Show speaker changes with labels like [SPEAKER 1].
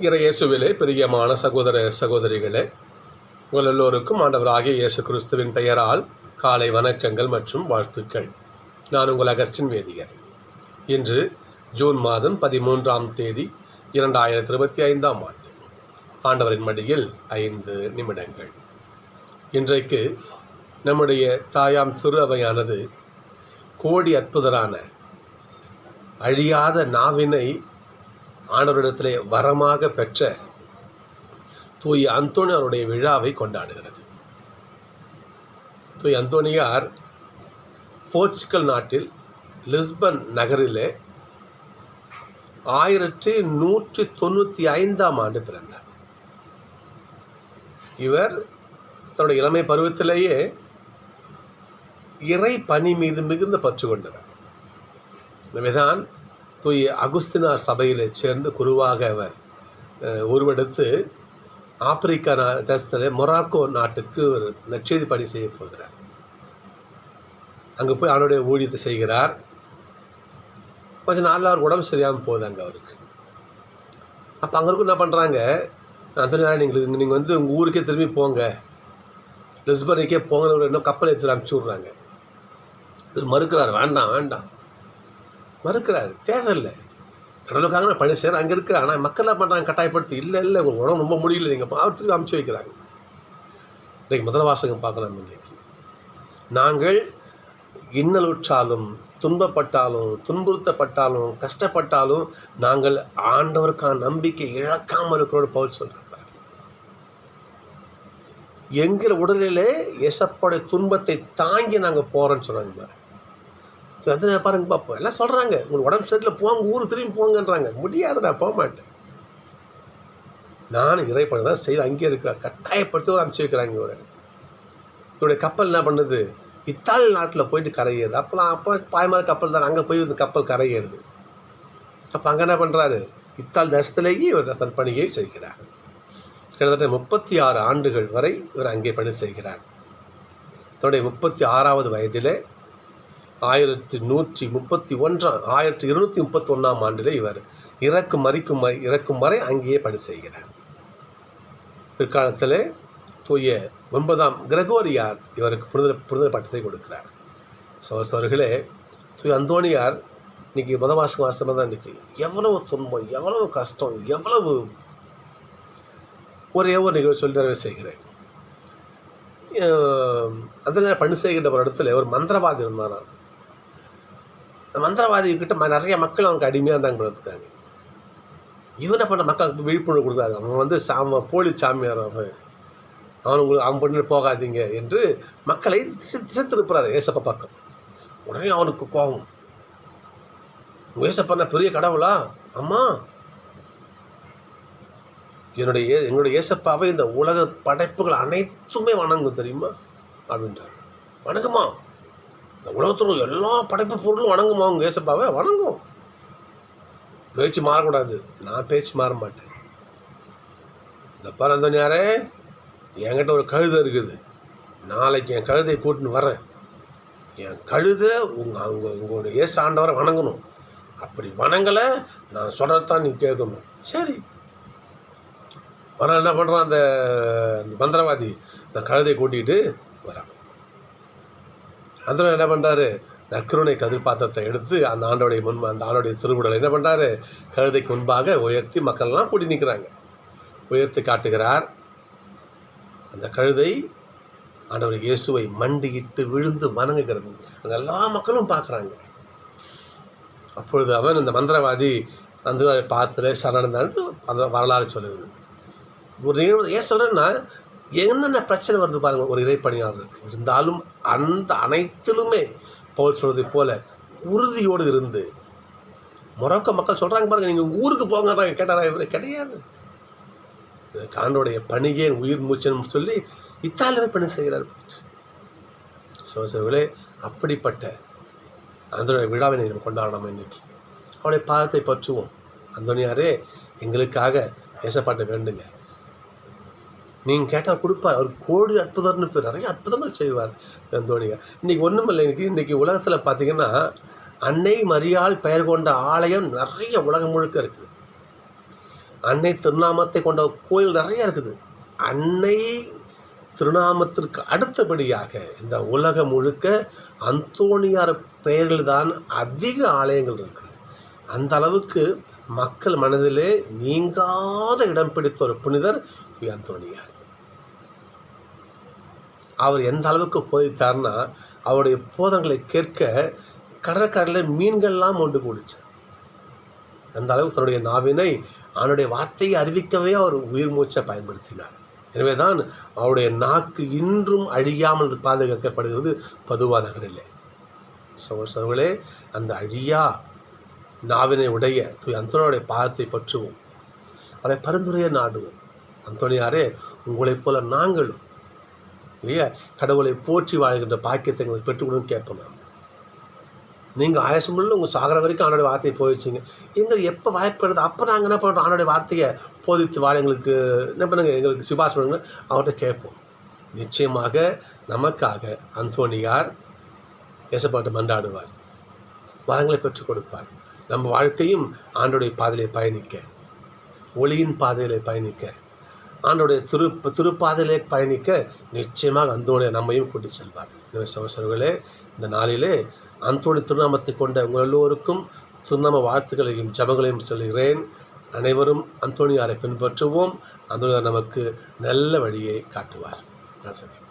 [SPEAKER 1] இறையேசுவிலே பிரியமான சகோதர சகோதரிகளே உங்கள் எல்லோருக்கும் ஆண்டவராகிய இயேசு கிறிஸ்துவின் பெயரால் காலை வணக்கங்கள் மற்றும் வாழ்த்துக்கள். நான் உங்கள் அகஸ்டின் வேதியர். இன்று ஜூன் மாதம் பதிமூன்றாம் தேதி இரண்டாயிரத்தி இருபத்தி ஐந்தாம் ஆண்டு. ஆண்டவரின் மடியில் ஐந்து நிமிடங்கள். இன்றைக்கு நம்முடைய தாயாம் திரு அவையானது கோடி அற்புதரான அழியாத நாவினை ஆண்டவரிடத்திலே வரமாக பெற்ற தூய் அந்தோணியாருடைய விழாவை கொண்டாடுகிறது. தூய் அந்தோனியார் போர்ச்சுகல் நாட்டில் லிஸ்பன் நகரிலே ஆயிரத்தி நூற்றி தொண்ணூற்றி ஐந்தாம் ஆண்டு பிறந்தார். இவர் தன்னுடைய இளமை பருவத்திலேயே இறை பணி மீது மிகுந்த பற்று கொண்டவர். எனவேதான் தூய அகுஸ்தினார் சபையில் சேர்ந்து குருவாக அவர் உருவெடுத்து ஆப்பிரிக்கா நா தேசத்தில் மொராக்கோ நாட்டுக்கு ஒரு நற்செய்தி பணி செய்ய போகிறார். அங்கே போய் அவருடைய ஊழியத்தை செய்கிறார். கொஞ்சம் நாளில் அவர் உடம்பு சரியாமல் போகுது அங்கே அவருக்கு. அப்போ அங்கே இருக்கும் என்ன பண்ணுறாங்க அந்தனியாரா நீங்கள் நீங்கள் வந்து உங்கள் ஊருக்கே திரும்பி போங்க. லிஸ்பனுக்கே போங்கன்னு இன்னும் கப்பல் எடுத்து அனுப்பிச்சி விட்றாங்க. மறுக்கிறார் வேண்டாம் வேண்டாம். மறுக்கிறாரு. தேவையில்லை. கடலுக்காக நான் பணி செய்கிறேன் அங்கே இருக்கிற ஆனால் மக்கள் என்ன பண்ணுறாங்க கட்டாயப்படுத்தி இல்லை இல்லை உங்கள் உடம்பு ரொம்ப முடியல. நீங்கள் அவர் திரும்பி அமுச்சு வைக்கிறாங்க. இன்றைக்கு முதல் வாசகம் பார்க்கலாம் இன்றைக்கு நாங்கள் இன்னலுற்றாலும் துன்பப்பட்டாலும் துன்புறுத்தப்பட்டாலும் கஷ்டப்பட்டாலும் நாங்கள் ஆண்டவருக்கான நம்பிக்கை இழக்காமல் இருக்கிறோம் பவுல் சொல்கிறார் எங்கள் உடலிலே எசப்போடைய துன்பத்தை தாங்கி நாங்கள் போகிறோன்னு சொல்கிறாங்க ஸோ வந்து பாருங்க பார்ப்போம் எல்லாம் சொல்கிறாங்க உங்களுக்கு உடம்பு சரியில்லை போங்க ஊர் திரும்பி போங்கன்றாங்க. முடியாது நான் போக மாட்டேன். நான் இறைப்பணம் தான் செய்வேன். அங்கேயே இருக்கிற கட்டாயப்படுத்தி ஒரு அமுச்சு வைக்கிறாங்க ஒரு இதோடைய கப்பல் என்ன பண்ணுது? இத்தாலி நாட்டில் போயிட்டு கரையேறுது. அப்போலாம் அப்போ பாய்மர கப்பல் தான். அங்கே போய் இந்த கப்பல் கரையேறுது. அப்போ அங்கே என்ன பண்ணுறாரு இத்தாலி தேசத்திலேயே இவர் தன் பணியை செய்கிறார். கிட்டத்தட்ட முப்பத்தி ஆறு ஆண்டுகள் வரை இவர் அங்கே பணி செய்கிறார். தன்னுடைய முப்பத்தி ஆறாவது வயதிலே ஆயிரத்தி நூற்றி முப்பத்தி ஒன்றாம் ஆயிரத்தி இருநூற்றி முப்பத்தி ஒன்றாம் ஆண்டில் இவர் இறக்கும் மறிக்கும் வரை இறக்கும் வரை அங்கேயே பணி செய்கிறார். பிற்காலத்தில் தூய ஒன்பதாம் கிரகோரியார் இவருக்கு புனித புனித பட்டத்தை கொடுக்கிறார். சோசவர்களே தூய அந்தோணியார் இன்னைக்கு மாச மாதமாக தான் இன்றைக்கி எவ்வளவு துன்பம் எவ்வளவு கஷ்டம் எவ்வளவு ஒரே ஒரு நிகழ்வு சொல்லி நிறைவு செய்கிறேன். அதில் பணி செய்கின்ற ஒரு இடத்துல ஒரு மந்திரவாதி இருந்தாராம். மந்திரவாதிகிட்ட ம- நிறைய மக்கள் அவனுக்கு அடிமையாக இருந்தாங்க கொடுத்துருக்காங்க இவனை பண்ண மக்களுக்கு விழிப்புணர்வு கொடுக்குறாரு அவன் வந்து சாம போலி சாமியார் அவன். அவன் உங்களுக்கு அவன் பண்ணி போகாதீங்க என்று மக்களை திசை திசை திருப்புறாரு ஏசப்பா பக்கம். உடனே அவனுக்கு கோபம். ஏசப்பா பெரிய கடவுளா? அம்மா. என்னுடைய ஏ- எங்களுடைய ஏசப்பாவை இந்த உலக படைப்புகள் அனைத்துமே வணங்கும் தெரியுமா? அப்படின்றார். வணங்குமா? இந்த உலகத்தில் எல்லா படைப்பு பொருளும் வணங்குமா அவங்க ஏசப்பாவை? வணங்கும். பேச்சு மாறக்கூடாது. நான் பேச்சு மாற மாட்டேன். இந்த பரந்தனியாரே என்கிட்ட ஒரு கழுதை இருக்குது. நாளைக்கு என் கழுதையை கூட்டின்னு வரேன் என் கழுதை உங்கள் அவங்க உங்களுடைய ஏசு ஆண்டவரை வணங்கணும். அப்படி வணங்கலை நான் சொல்கிறதான் நீ கேட்கணும். சரி. வர என்ன பண்ணுறான் அந்த அந்த மந்திரவாதி? இந்த கழுதையை கூட்டிகிட்டு வரான். அந்த என்ன பண்ணுறாரு நற்கருணை கதிர்பாத்திரத்தை எடுத்து அந்த ஆண்டோடைய முன் அந்த ஆண்டோடைய திருவுடலை என்ன பண்ணுறாரு கழுதைக்கு முன்பாக உயர்த்தி மக்கள்லாம் கூடி நிற்கிறாங்க உயர்த்தி காட்டுகிறார். அந்த கழுதை ஆண்டவர் இயேசுவை மண்டியிட்டு விழுந்து வணங்குகிறது. அந்த எல்லா மக்களும் பார்க்குறாங்க. அப்பொழுது அவன் அந்த மந்திரவாதி அந்த பார்த்துல சரணந்தான்னு அந்த வரலாறு சொல்லுது. ஒரு நிகழ்வு ஏன் சொல்கிறேன்னா என்னென்ன பிரச்சனை வருது பாருங்கள் ஒரு இறைப்பணியாளருக்கு இருந்தாலும் அந்த அனைத்திலுமே பவுல் சொல்வது போல உறுதியோடு இருந்து மொரோக்கோ மக்கள் சொல்கிறாங்க பாருங்க நீங்கள் ஊருக்கு போங்கன்றாங்க கேட்டாரா இவர்? கிடையாது. காண்டோடைய பணியே உயிர் மூச்சுன்னு சொல்லி இத்தாலியவே பணி செய்கிறார். சோசர்களே அப்படிப்பட்ட அந்தனுடைய விழாவை நம்ம கொண்டாடணும் இன்னைக்கு. அவருடைய பாதத்தை பற்றுவோம். அந்தோனியாரே எங்களுக்காக ஏசப்பாட்டை வேண்டுங்க. நீங்கள் கேட்டால் கொடுப்பார். அவர் கோடி அற்புதம்னு பேர் நிறைய அற்புதங்கள் செய்வார் அந்தோனியார் இன்றைக்கி ஒன்றும் இல்லை எனக்கு இன்றைக்கி உலகத்தில் பார்த்தீங்கன்னா அன்னை மரியாள் பெயர் கொண்ட ஆலயம் நிறைய உலகம் முழுக்க இருக்குது. அன்னை திருநாமத்தை கொண்ட கோயில் நிறைய இருக்குது. அன்னை திருநாமத்திற்கு அடுத்தபடியாக இந்த உலகம் முழுக்க அந்தோணியார் பெயர்கள் தான் அதிக ஆலயங்கள் இருக்குது. அந்த அளவுக்கு மக்கள் மனதிலே நீங்காத இடம் பிடித்த ஒரு புனிதர் அந்தோணியார். அவர் எந்த அளவுக்கு போதித்தார்னா அவருடைய போதங்களை கேட்க கடற்கரையில் மீன்கள்லாம் ஒன்று கூடுச்சு அந்த அளவுக்கு தன்னுடைய நாவினை அவனுடைய வார்த்தையை அறிவிக்கவே அவர் உயிர் மூச்சை பயன்படுத்தினார். எனவே தான் அவருடைய நாக்கு இன்றும் அழியாமல் பாதுகாக்கப்படுகிறது பதுவா நகரிலே. சகோசர்களே அந்த அழியா நாவினை உடைய அந்தனுடைய அந்தோனியுடைய பாதத்தை பற்றுவோம். அவரை பரிந்துரைய நாடுவோம். அந்தோனியாரே உங்களைப் போல நாங்களும் இல்லையா கடவுளை போற்றி வாழ்கின்ற பாக்கியத்தை எங்களுக்கு பெற்றுக்கணும்னு கேட்போம் நான் நீங்கள் ஆயசமுள்ள உங்கள் சாகர வரைக்கும் அவனுடைய வார்த்தையை போயிடுச்சிங்க எங்களுக்கு எப்போ வாய்ப்பு அப்போ நாங்கள் என்ன பண்ணுறோம் அவனுடைய வார்த்தையை போதித்து வாழ எங்களுக்கு என்ன பண்ணுங்க? எங்களுக்கு சிபாஸ் பண்ணுங்க. அவர்கிட்ட கேட்போம். நிச்சயமாக நமக்காக அந்தோனியார் ஏசப்பாட்டு மன்றாடுவார். வரங்களை பெற்றுக் கொடுப்பார். நம்ம வாழ்க்கையும் ஆண்டோடைய பாதையிலே பயணிக்க ஒளியின் பாதையிலே பயணிக்க ஆண்டோடைய திரு திருப்பாதையிலே பயணிக்க நிச்சயமாக அந்தோடைய நம்மையும் கூட்டி செல்வார். எனவே சகோசரர்களே இந்த நாளிலே அந்தோடைய திருநாமத்தை கொண்ட உங்கள் எல்லோருக்கும் திருநாம வாழ்த்துக்களையும் ஜபங்களையும் சொல்கிறேன் அனைவரும் அந்தோணியாரை பின்பற்றுவோம். அந்தோணியார் நமக்கு நல்ல வழியை காட்டுவார். நான் சந்திப்பேன்